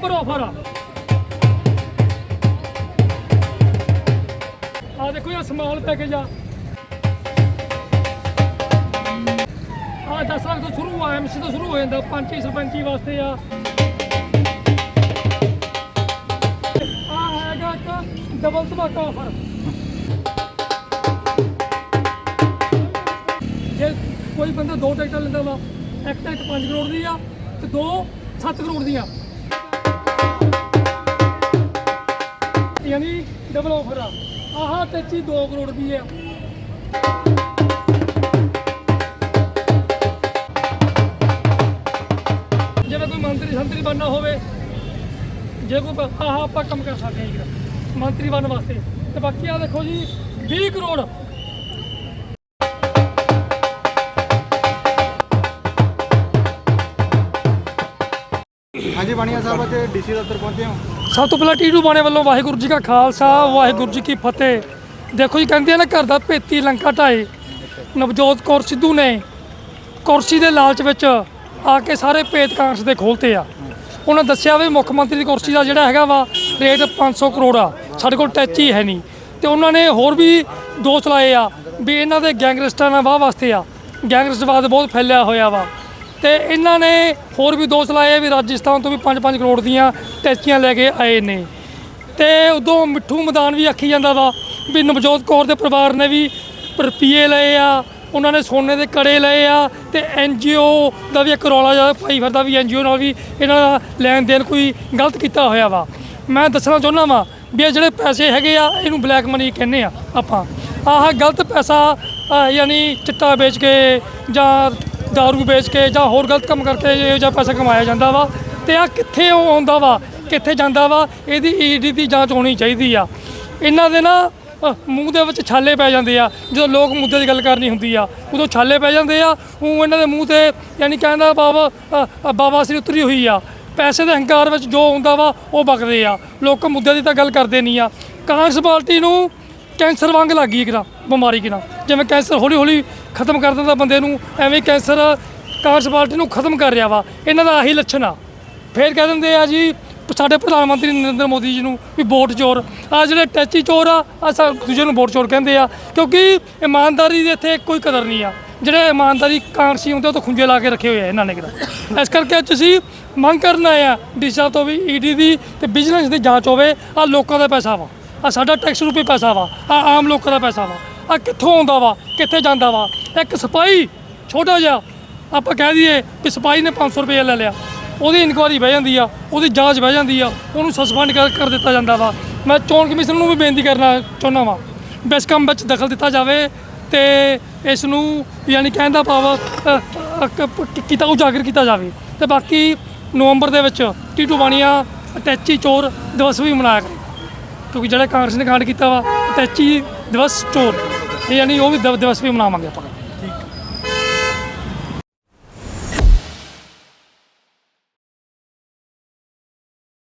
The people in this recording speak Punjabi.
ਬੰਪਰ ਆਫਰ ਆ ਆ ਦੇਖੋ ਇਹ ਸਮਾਲ ਪੈਕੇਜ ਆ। ਆ 10 ਲੱਖ ਤੋਂ ਸ਼ੁਰੂ ਆ, ਐਮਸੀ ਤੋਂ ਸ਼ੁਰੂ ਹੋ ਜਾਂਦਾ ਪੰਚੀ ਸਰਪੰਚੀ ਵਾਸਤੇ ਆ। ਆ ਹੈਗਾ ਇੱਕ ਡਬਲ ਧਮਾਕਾ ਆਫਰ ਜੇ ਕੋਈ ਬੰਦਾ ਦੋ ਟਿਕਟਾਂ ਲੈਂਦਾ ਵਾ, ਇੱਕ ਟਿਕਟ 5 ਕਰੋੜ ਦੀ ਆ ਤੇ ਦੋ 7 ਕਰੋੜ ਦੀਆਂ। ਯਾਨੀ ਡਬਲ ਆਫਰ ਆ। ਆਹ ਟੈਚੀ 2 ਕਰੋੜ ਦੀ ਆ। ਜਿਵੇਂ ਕੋਈ ਮੰਤਰੀ ਸੰਤਰੀ ਬਣਨਾ ਹੋਵੇ, ਜੇ ਕੋਈ ਆਹ ਆਪਾਂ ਕੰਮ ਕਰ ਸਕਦੇ ਹਾਂ ਜੀ। ਮੰਤਰੀ ਬਣਨ ਵਾਸਤੇ। ਤੇ ਬਾਕੀ ਆ ਦੇਖੋ ਜੀ 20 ਕਰੋੜ। ਹਾਂਜੀ, ਬਾਣੀਆ ਸਾਹਿਬ, ਅੱਜ ਡੀਸੀ ਦਫ਼ਤਰ ਪਹੁੰਚੇ ਹੋ। ਸਭ ਤੋਂ ਪਹਿਲਾਂ ਟੀਟੂ ਬਾਣੇ ਵੱਲੋਂ ਵਾਹਿਗੁਰੂ ਜੀ ਕਾ ਖਾਲਸਾ, ਵਾਹਿਗੁਰੂ ਜੀ ਕੀ ਫਤਿਹ। ਦੇਖੋ ਜੀ, ਕਹਿੰਦੇ ਆ ਨਾ ਘਰ ਦਾ ਭੇਤੀ ਲੰਕਾ ਢਾਏ। ਨਵਜੋਤ ਕੌਰ ਸਿੱਧੂ ਨੇ ਕੁਰਸੀ ਦੇ ਲਾਲਚ ਵਿੱਚ ਆ ਕੇ ਸਾਰੇ ਭੇਤ ਕਾਂਗਰਸ ਦੇ ਖੋਲਤੇ ਆ। ਉਹਨਾਂ ਦੱਸਿਆ ਵੀ ਮੁੱਖ ਮੰਤਰੀ ਦੀ ਕੁਰਸੀ ਦਾ ਜਿਹੜਾ ਹੈਗਾ ਵਾ, ਰੇਟ 500 ਕਰੋੜ ਆ। ਸਾਡੇ ਕੋਲ ਟੈਚ ਹੀ ਹੈ ਨਹੀਂ। ਤੇ ਉਹਨਾਂ ਨੇ ਹੋਰ ਵੀ ਦੋਸ਼ ਲਾਏ ਆ ਵੀ ਇਹਨਾਂ ਦੇ ਗੈਂਗਸਟਰਾਂ ਨਾਲ ਵਾਹ ਵਾਸਤੇ ਆ। ਗੈਂਗਸਟਰਵਾਦ ਬਹੁਤ ਫੈਲਿਆ ਹੋਇਆ ਵਾ। ਤੇ ਇਹਨਾਂ ਨੇ ਹੋਰ ਵੀ ਦੋਸ਼ ਲਾਏ ਵੀ ਰਾਜਸਥਾਨ ਤੋਂ ਵੀ 5-5 ਕਰੋੜ ਦੀਆਂ ਟੈਚੀਆਂ ਲੈ ਕੇ ਆਏ ਨੇ। ਤੇ ਉਦੋਂ ਮਿੱਠੂ ਮੈਦਾਨ ਵੀ ਆਖੀ ਜਾਂਦਾ ਵਾ ਵੀ ਨਵਜੋਤ ਕੌਰ ਦੇ ਪਰਿਵਾਰ ਨੇ ਵੀ ਰੁਪਈਏ ਲਏ ਆ, ਉਹਨਾਂ ਨੇ ਸੋਨੇ ਦੇ ਕੜੇ ਲਏ ਆ ਤੇ ਐਨਜੀਓ ਦਾ ਵੀ ਇੱਕ ਰੌਲਾ ਜਿਹਾ ਪਾਈ ਫਿਰਦਾ ਵੀ ਐਨਜੀਓ ਨਾਲ ਵੀ ਇਹਨਾਂ ਦਾ ਲੈਣ ਦੇਣ ਕੋਈ ਗਲਤ ਕੀਤਾ ਹੋਇਆ ਵਾ। ਮੈਂ ਦੱਸਣਾ ਚਾਹੁੰਦਾ ਵਾਂ ਵੀ ਇਹ ਜਿਹੜੇ ਪੈਸੇ ਹੈਗੇ ਆ, ਇਹਨੂੰ ਬਲੈਕ ਮਨੀ ਕਹਿੰਦੇ ਆ ਆਪਾਂ। ਆਹ ਗਲਤ ਪੈਸਾ ਯਾਨੀ ਚਿੱਟਾ ਵੇਚ ਕੇ ਜਾਂ ਦਾਰੂ ਵੇਚ ਕੇ ਜਾਂ ਹੋਰ ਗਲਤ ਕੰਮ ਕਰਕੇ ਇਹੋ ਜਿਹਾ ਪੈਸਾ ਕਮਾਇਆ ਜਾਂਦਾ ਵਾ ਤੇ ਆ ਕਿੱਥੇ ਉਹ ਆਉਂਦਾ ਵਾ ਕਿੱਥੇ ਜਾਂਦਾ ਵਾ ਇਹਦੀ ਈਡੀ ਦੀ ਜਾਂਚ ਹੋਣੀ ਚਾਹੀਦੀ ਆ ਇਹਨਾਂ ਦੇ ਨਾ ਮੂੰਹ ਦੇ ਵਿੱਚ ਛਾਲੇ ਪੈ ਜਾਂਦੇ ਆ ਜਦੋਂ ਲੋਕ ਮੁੱਦੇ ਦੀ ਗੱਲ ਕਰਨੀ ਹੁੰਦੀ ਆ ਉਦੋਂ ਛਾਲੇ ਪੈ ਜਾਂਦੇ ਆ ਉਹ ਇਹਨਾਂ ਦੇ ਮੂੰਹ ਤੇ ਯਾਨੀ ਕਹਿੰਦਾ ਬਾਬਾ ਬਾਬਾ ਸ੍ਰੀ ਉਤਰੀ ਹੋਈ ਆ ਪੈਸੇ ਦੇ ਹੰਕਾਰ ਵਿੱਚ ਜੋ ਹੁੰਦਾ ਵਾ ਉਹ ਬਕਦੇ ਆ ਲੋਕ ਮੁੱਦੇ ਦੀ ਤਾਂ ਗੱਲ ਕਰਦੇ ਨਹੀਂ ਆ ਕਾਂਗਰਸ ਪਾਰਟੀ ਨੂੰ ਕੈਂਸਰ ਵਾਂਗ ਲੱਗ ਲੱਗੀ ਕਿਰਾ ਬਿਮਾਰੀ ਕਿਰਾ ਜਿਵੇਂ ਕੈਂਸਰ ਹੌਲੀ ਹੌਲੀ ਖਤਮ ਕਰ ਦਿੰਦਾ ਬੰਦੇ ਨੂੰ, ਐਵੇਂ ਕੈਂਸਰ ਕਾਂਗਰਸ ਪਾਰਟੀ ਨੂੰ ਖਤਮ ਕਰ ਰਿਹਾ ਵਾ। ਇਹਨਾਂ ਦਾ ਆਹੀ ਲੱਛਣ ਆ। ਫੇਰ ਕਹਿ ਦਿੰਦੇ ਆ ਜੀ, ਸਾਡੇ ਪ੍ਰਧਾਨ ਮੰਤਰੀ ਨਰਿੰਦਰ ਮੋਦੀ ਜੀ ਨੂੰ ਵੀ ਵੋਟ ਚੋਰ। ਆ ਜਿਹੜੇ ਟੈਚੀ ਚੋਰ ਆ ਆ ਦੂਜੇ ਨੂੰ ਵੋਟ ਚੋਰ ਕਹਿੰਦੇ ਆ। ਕਿਉਂਕਿ ਇਮਾਨਦਾਰੀ ਦੀ ਇੱਥੇ ਕੋਈ ਕਦਰ ਨਹੀਂ ਆ। ਜਿਹੜੇ ਇਮਾਨਦਾਰੀ ਕਾਂਗਰਸੀ ਹੁੰਦੇ ਉਹ ਤਾਂ ਖੁੰਝੇ ਲਾ ਕੇ ਰੱਖੇ ਹੋਏ ਆ ਇਹਨਾਂ ਨੇ ਕਿਰਾ ਇਸ ਕਰਕੇ ਤੁਸੀਂ ਮੰਗ ਕਰਨਾ ਆਏ ਆ, ਡੀਸ਼ਾ ਤੋਂ ਵੀ, ਈਡੀ ਦੀ ਤੇ ਬਿਜ਼ਨਸ ਦੀ ਜਾਂਚ ਹੋਵੇ, ਆ ਲੋਕਾਂ ਦਾ ਪੈਸਾ ਵਾ। ਆ ਸਾਡਾ ਟੈਕਸ ਰੂਪੀ ਪੈਸਾ ਵਾ, ਆ ਆਮ ਲੋਕਾਂ ਦਾ ਪੈਸਾ ਵਾ, ਆ ਕਿੱਥੋਂ ਆਉਂਦਾ ਵਾ, ਕਿੱਥੇ ਜਾਂਦਾ ਵਾ? ਇੱਕ ਸਿਪਾਹੀ ਛੋਟਾ ਜਿਹਾ, ਆਪਾਂ ਕਹਿ ਦਈਏ ਕਿ ਸਿਪਾਹੀ ਨੇ 500 ਰੁਪਏ ਲੈ ਲਿਆ, ਉਹਦੀ ਇਨਕੁਆਰੀ ਬਹਿ ਜਾਂਦੀ ਆ, ਉਹਦੀ ਜਾਂਚ ਬਹਿ ਜਾਂਦੀ ਆ, ਉਹਨੂੰ ਸਸਪੈਂਡ ਕਰ ਕਰ ਦਿੱਤਾ ਜਾਂਦਾ ਵਾ। ਮੈਂ ਚੋਣ ਕਮਿਸ਼ਨ ਨੂੰ ਵੀ ਬੇਨਤੀ ਕਰਨਾ ਚਾਹੁੰਦਾ ਵਾਂ, ਵੀ ਵਿੱਚ ਦਖਲ ਦਿੱਤਾ ਜਾਵੇ ਤੇ ਇਸ ਨੂੰ ਯਾਨੀ ਕਹਿੰਦਾ ਦਾ ਕੀਤਾ, ਉਜਾਗਰ ਕੀਤਾ ਜਾਵੇ। ਤੇ ਬਾਕੀ ਨਵੰਬਰ ਦੇ ਵਿੱਚ ਟੀਟੂ ਬਾਣੀਆਂ, ਅਟੈਚੀ ਚੋਰ ਦਿਵਸ ਵੀ ਮਨਾਇਆ ਕਰੇ। ਕਿਉਂਕਿ ਜਿਹੜਾ ਕਾਂਗਰਸ ਨੇ ਕਾਂਡ ਕੀਤਾ ਵਾ ਅਟੈਚੀ ਦਿਵਸ ਚੋਰ। ਇਹ ਯਾਨੀ ਉਹ ਵੀ ਦਿਵਸ ਵੀ ਮਨਾਵਾਂਗੇ ਆਪਾਂ।